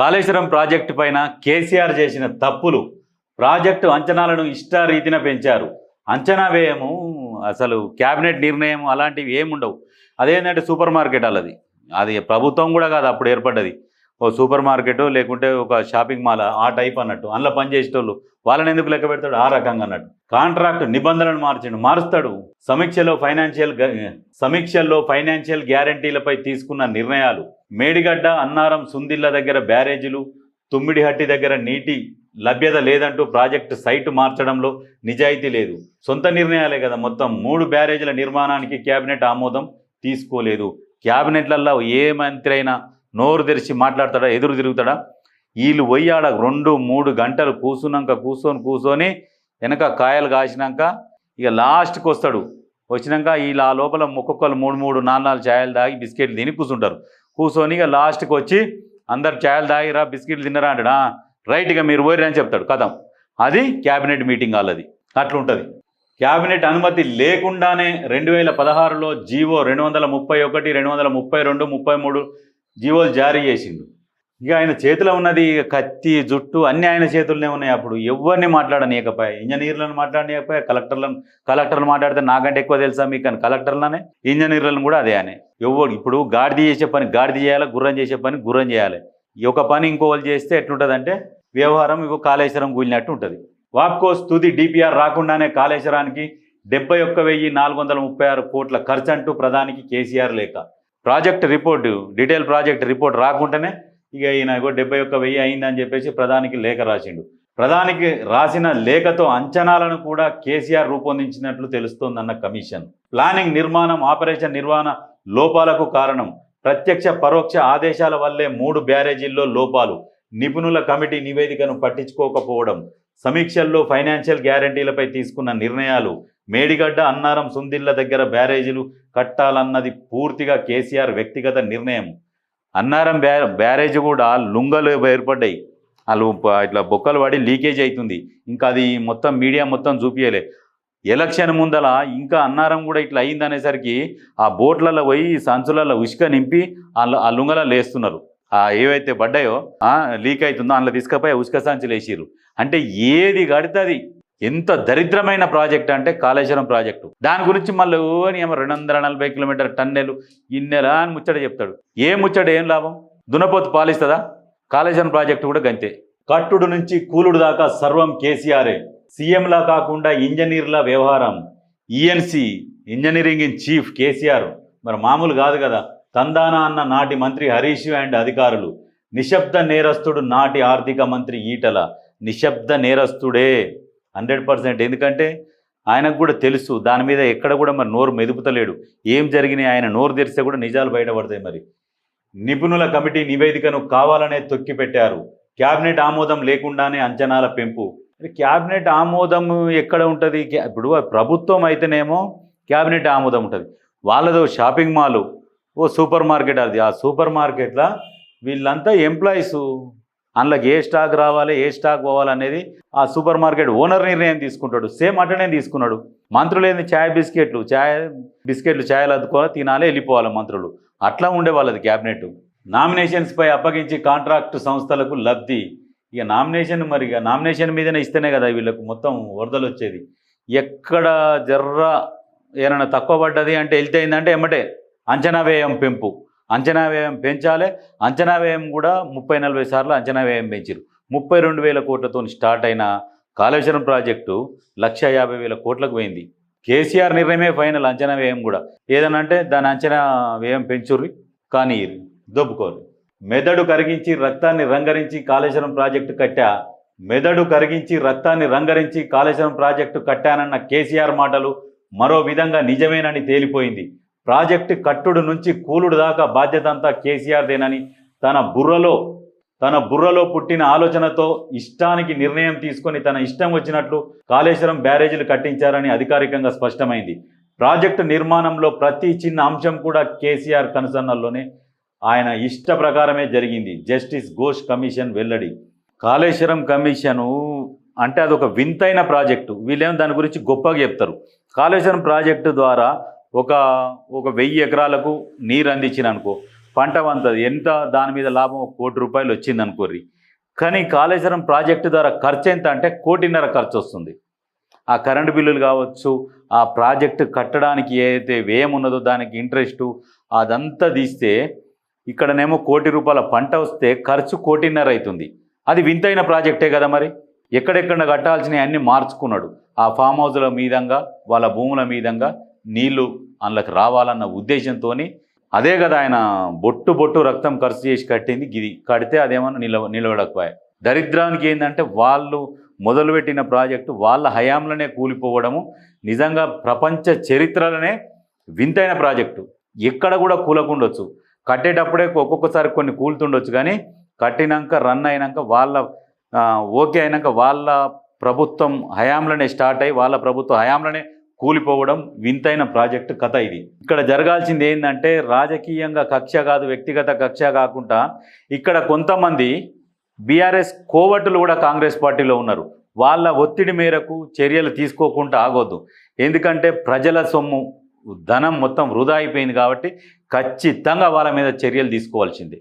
Kaleshwaram project పైన కేసీఆర్ చేసిన తప్పులు ప్రాజెక్టు అంచనాలను ఇష్టారీతిన పెంచారు. అంచనా వ్యయము అసలు క్యాబినెట్ నిర్ణయం అలాంటివి ఏముండవు. అదేంటంటే సూపర్ మార్కెట్ అది అది ప్రభుత్వం కూడా కాదు అప్పుడు ఏర్పడ్డది. ఓ సూపర్ మార్కెట్ లేకుంటే ఒక షాపింగ్ మాల్ ఆ టైప్ అన్నట్టు. అందులో పనిచేసేటోళ్ళు వాళ్ళని ఎందుకు లెక్క పెడతాడు? ఆ రకంగా అన్నట్టు. కాంట్రాక్ట్ నిబంధనలు మార్చండు. మారుస్తాడు. సమీక్షలో ఫైనాన్షియల్ సమీక్షల్లో ఫైనాన్షియల్ గ్యారంటీలపై తీసుకున్న నిర్ణయాలు. మేడిగడ్డ అన్నారం సుందిల్ల దగ్గర బ్యారేజీలు తుమ్మిడిహట్టి దగ్గర నీటి లభ్యత లేదంటూ ప్రాజెక్టు సైటు మార్చడంలో నిజాయితీ లేదు. సొంత నిర్ణయాలే కదా మొత్తం. మూడు బ్యారేజీల నిర్మాణానికి కేబినెట్ ఆమోదం తీసుకోలేదు. క్యాబినెట్లలో ఏ మంత్రి అయినా నోరు తెరిచి మాట్లాడతాడా? ఎదురు తిరుగుతాడా? వీళ్ళు పోయాడ రెండు మూడు గంటలు కూసున్నాక కూర్చొని కూర్చొని వెనక కాయలు కాసినాక ఇక లాస్ట్కి వస్తాడు. వచ్చినాక వీళ్ళు ఆ లోపల ఒక్కొక్కరు మూడు మూడు నాలుగు నాలుగు ఛాయలు తాగి బిస్కెట్లు తిని కూర్చుంటారు కూర్చొని ఇక లాస్ట్కి వచ్చి అందరు ఛాయలు తాగిరా బిస్కెట్లు తిన్నరా అంటాడా. రైట్గా రైట్ ఇక మీరు పోయిరా అని చెప్తాడు. కథం. అది క్యాబినెట్ మీటింగ్ వాళ్ళది అట్లుంటుంది. క్యాబినెట్ అనుమతి లేకుండానే రెండు వేల పదహారులో జీవో రెండు వందల ముప్పై ఒకటి రెండు వందల ముప్పై రెండు ముప్పై మూడు జీవోలు జారీ చేసిండు. ఇక ఆయన చేతిలో ఉన్నది ఇక కత్తి జుట్టు అన్ని ఆయన చేతుల్లోనే ఉన్నాయి. అప్పుడు ఎవరిని మాట్లాడనీయకపోయా? ఇంజనీర్లను మాట్లాడనీయకపోయా? కలెక్టర్లను కలెక్టర్లు మాట్లాడితే నాకంటే ఎక్కువ తెలుసా మీకు అని? కలెక్టర్లనే? ఇంజనీర్లను కూడా అదే అనే. ఎవరు ఇప్పుడు గాడిద చేసే పని గాడిద చేయాలి? గుర్రం చేసే పని గుర్రం చేయాలి. ఈ ఒక పని ఇంకోళ్ళు చేస్తే ఎట్లుంటుందంటే వ్యవహారం ఇగో కాళేశ్వరం కూలినట్టు ఉంటుంది. వాప్కో తుది డిపిఆర్ రాకుండానే కాళేశ్వరానికి డెబ్బై ఒక్క వెయ్యి నాలుగు వందల ముప్పై ఆరు కోట్ల ఖర్చు అంటూ ప్రధానికి కేసీఆర్ లేక. Project report detail project report రాకుండానే ఇక ఈయన డెబ్బై ఒక్క వెయ్యి అయిందని చెప్పేసి ప్రధానికి లేఖ రాసిండు. ప్రధానికి రాసిన లేఖతో అంచనాలను కూడా కేసీఆర్ రూపొందించినట్లు తెలుస్తోందన్న కమిషన్. ప్లానింగ్ నిర్మాణం ఆపరేషన్ నిర్వహణ లోపాలకు కారణం. ప్రత్యక్ష పరోక్ష ఆదేశాల వల్లే మూడు బ్యారేజీల్లో లోపాలు. నిపుణుల కమిటీ నివేదికను పట్టించుకోకపోవడం. సమీక్షల్లో ఫైనాన్షియల్ గ్యారంటీలపై తీసుకున్న నిర్ణయాలు. మేడిగడ్డ అన్నారం సుందిళ్ళ దగ్గర బ్యారేజీలు కట్టాలన్నది పూర్తిగా కేసీఆర్ వ్యక్తిగత నిర్ణయం. అన్నారం బ్యా బ్యారేజ్ కూడా లుంగలు ఏర్పడ్డాయి. వాళ్ళు ఇట్లా బొక్కలు పడి లీకేజ్ అవుతుంది ఇంకా అది మొత్తం మీడియా మొత్తం చూపించలే ఎలక్షన్ ముందల ఇంకా అన్నారం కూడా ఇట్లా అయింది అనేసరికి ఆ బోట్లలో పోయి సంచులలో ఉసుక నింపి ఆ ఆ లేస్తున్నారు. ఆ ఏవైతే పడ్డాయో లీక్ అవుతుందో అందులో తీసుకపోయి ఉసుక సంచులు వేసిర్రు. అంటే ఏది కడుతుంది ఎంత దరిద్రమైన ప్రాజెక్ట్ అంటే కాళేశ్వరం ప్రాజెక్టు. దాని గురించి మళ్ళీ ఏమో రెండు వందల నలభై కిలోమీటర్ టన్నెలు ఇన్నెలా అని ముచ్చట చెప్తాడు. ఏ ముచ్చట ఏం లాభం? దునపోతు పాలిస్తుందా? కాళేశ్వరం ప్రాజెక్టు కూడా గంతే. కట్టుడు నుంచి కూలుడు దాకా సర్వం కేసీఆరే. సీఎంలా కాకుండా ఇంజనీర్ల వ్యవహారం. ENC engineering in chief KCR. మరి మామూలు కాదు కదా. తందానా అన్న నాటి మంత్రి హరీష్ అండ్ అధికారులు. నిశ్శబ్ద నేరస్తుడు నాటి ఆర్థిక మంత్రి ఈటల. నిశ్శబ్ద నేరస్తుడే. Hundred percent. ఎందుకంటే ఆయనకు కూడా తెలుసు దాని మీద ఎక్కడ కూడా మరి నోరు మెదుపుతలేడు. ఏం జరిగినాయి ఆయన నోరు తెరిస్తే కూడా నిజాలు బయటపడతాయి మరి. నిపుణుల కమిటీ నివేదికను కావాలనే తొక్కి పెట్టారు. క్యాబినెట్ ఆమోదం లేకుండానే అంచనాల పెంపు. క్యాబినెట్ ఆమోదం ఎక్కడ ఉంటుంది? ఇప్పుడు ప్రభుత్వం అయితేనేమో క్యాబినెట్ ఆమోదం ఉంటుంది. వాళ్ళదో షాపింగ్ మాల్ ఓ సూపర్ మార్కెట్ అది. ఆ సూపర్ మార్కెట్లో వీళ్ళంతా ఎంప్లాయీస్. అందులోకి ఏ స్టాక్ రావాలి ఏ స్టాక్ పోవాలనేది ఆ సూపర్ మార్కెట్ ఓనర్ నిర్ణయం తీసుకుంటాడు. సేమ్ అటనే తీసుకున్నాడు. మంత్రులు ఏంది? ఛాయ్ బిస్కెట్లు ఛాయ్ బిస్కెట్లు ఛాయలు అద్దుకోవాలి తినాలి వెళ్ళిపోవాలి మంత్రులు. అట్లా ఉండే వాళ్ళది క్యాబినెట్. నామినేషన్స్పై అప్పగించి కాంట్రాక్ట్ సంస్థలకు లబ్ధి. ఇక నామినేషన్ మరి ఇక నామినేషన్ మీదనే ఇస్తేనే కదా వీళ్ళకు మొత్తం వరదలు వచ్చేది. ఎక్కడ జర్ర ఏమైనా తక్కువ పడ్డది అంటే వెళ్తే ఏంటంటే ఎమ్మటే అంచనా వ్యయం పెంపు. అంచనా వ్యయం పెంచాలి. అంచనా వ్యయం కూడా ముప్పై నలభై సార్లు అంచనా వ్యయం పెంచారు ముప్పై రెండు వేల కోట్లతో స్టార్ట్ అయిన కాళేశ్వరం ప్రాజెక్టు లక్ష యాభై వేల కోట్లకు పోయింది. కేసీఆర్ నిర్ణయమే ఫైనల్ అంచనా వ్యయం కూడా. ఏదనంటే దాని అంచనా వ్యయం పెంచుర్రి కానీ దొబ్బుకోరు మెదడు కరిగించి రక్తాన్ని రంగరించి కాళేశ్వరం ప్రాజెక్టు కట్టా మెదడు కరిగించి రక్తాన్ని రంగరించి కాళేశ్వరం ప్రాజెక్టు కట్టానన్న కేసీఆర్ మాటలు మరో విధంగా నిజమేనని తేలిపోయింది. ప్రాజెక్టు కట్టుడు నుంచి కూలుడు దాకా బాధ్యత అంతా కేసీఆర్దేనని తన బుర్రలో తన బుర్రలో పుట్టిన ఆలోచనతో ఇష్టానికి నిర్ణయం తీసుకొని తన ఇష్టం వచ్చినట్లు కాళేశ్వరం బ్యారేజీలు కట్టించారని అధికారికంగా స్పష్టమైంది. ప్రాజెక్టు నిర్మాణంలో ప్రతి చిన్న అంశం కూడా కేసీఆర్ కనుసన్నల్లోనే ఆయన ఇష్ట ప్రకారమే జరిగింది. జస్టిస్ ఘోష్ కమిషన్ వెల్లడి. కాళేశ్వరం కమిషను అంటే అదొక వింతైన ప్రాజెక్టు. వీళ్ళేమో దాని గురించి గొప్పగా చెప్తారు. కాళేశ్వరం ప్రాజెక్టు ద్వారా ఒక ఒక వెయ్యి ఎకరాలకు నీరు అందించిన అనుకో. పంట వంతది ఎంత దాని మీద లాభం? ఒక కోటి రూపాయలు వచ్చింది అనుకోర్రి. కానీ కాళేశ్వరం ప్రాజెక్టు ద్వారా ఖర్చు ఎంత అంటే కోటిన్నర ఖర్చు వస్తుంది. ఆ కరెంటు బిల్లులు కావచ్చు ఆ ప్రాజెక్టు కట్టడానికి ఏదైతే వ్యయం ఉన్నదో దానికి ఇంట్రెస్టు అదంతా తీస్తే ఇక్కడనేమో కోటి రూపాయల పంట వస్తే ఖర్చు కోటిన్నర అవుతుంది. అది వింతైన ప్రాజెక్టే కదా మరి. ఎక్కడెక్కడ కట్టాల్సినవి అన్నీ మార్చుకున్నాడు. ఆ ఫామ్ హౌస్ల మీదంగా వాళ్ళ భూముల మీదంగా నీళ్ళు అందులోకి రావాలన్న ఉద్దేశంతో అదే కదా ఆయన బొట్టు బొట్టు రక్తం ఖర్చు చేసి కట్టింది. గిది కడితే అదేమన్నా నిలవ నిలబడకపోయా. దరిద్రానికి ఏంటంటే వాళ్ళు మొదలుపెట్టిన ప్రాజెక్టు వాళ్ళ హయాంలోనే కూలిపోవడము. నిజంగా ప్రపంచ చరిత్రలోనే వింతైన ప్రాజెక్టు. ఎక్కడ కూడా కూలకుండొచ్చు. కట్టేటప్పుడే ఒక్కొక్కసారి కొన్ని కూలుతుండొచ్చు కానీ కట్టినాక రన్ అయినాక వాళ్ళ ఓకే అయినాక వాళ్ళ ప్రభుత్వం హయాంలోనే స్టార్ట్ అయ్యి వాళ్ళ ప్రభుత్వ హయాంలోనే కూలిపోవడం వింతైన ప్రాజెక్టు కథ ఇది. ఇక్కడ జరగాల్సింది ఏంటంటే రాజకీయంగా కక్ష కాదు వ్యక్తిగత కక్ష కాకుండా ఇక్కడ కొంతమంది బీఆర్ఎస్ కోవటులు కూడా కాంగ్రెస్ పార్టీలో ఉన్నారు. వాళ్ళ ఒత్తిడి మేరకు చర్యలు తీసుకోకుండా ఆగొద్దు. ఎందుకంటే ప్రజల సొమ్ము ధనం మొత్తం వృధా అయిపోయింది కాబట్టి ఖచ్చితంగా వాళ్ళ మీద చర్యలు తీసుకోవాల్సిందే.